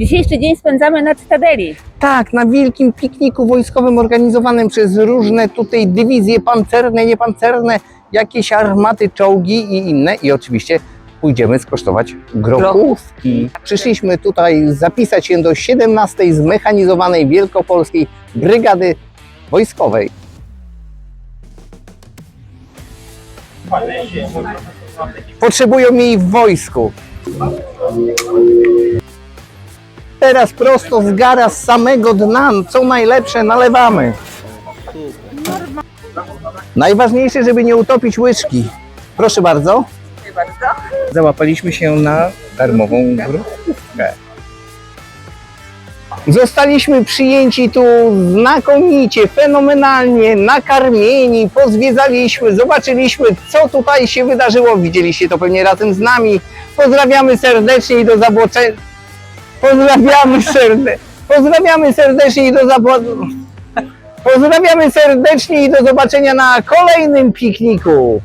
Dzisiejszy dzień spędzamy na Cytadeli. Tak, na wielkim pikniku wojskowym organizowanym przez różne tutaj dywizje pancerne, niepancerne, jakieś armaty, czołgi i inne. I oczywiście pójdziemy skosztować grochówki. Przyszliśmy tutaj zapisać się do 17 zmechanizowanej Wielkopolskiej Brygady Wojskowej. Potrzebują jej w wojsku. Teraz prosto z gara, z samego dna, co najlepsze nalewamy. Najważniejsze, żeby nie utopić łyżki. Proszę bardzo. Załapaliśmy się na darmową grochówkę. Zostaliśmy przyjęci tu znakomicie, fenomenalnie, nakarmieni, pozwiedzaliśmy, zobaczyliśmy, co tutaj się wydarzyło. Widzieliście to pewnie razem z nami. Pozdrawiamy serdecznie i do zobaczenia. Pozdrawiamy serdecznie. Pozdrawiamy serdecznie i do. Pozdrawiamy serdecznie i do zobaczenia na kolejnym pikniku.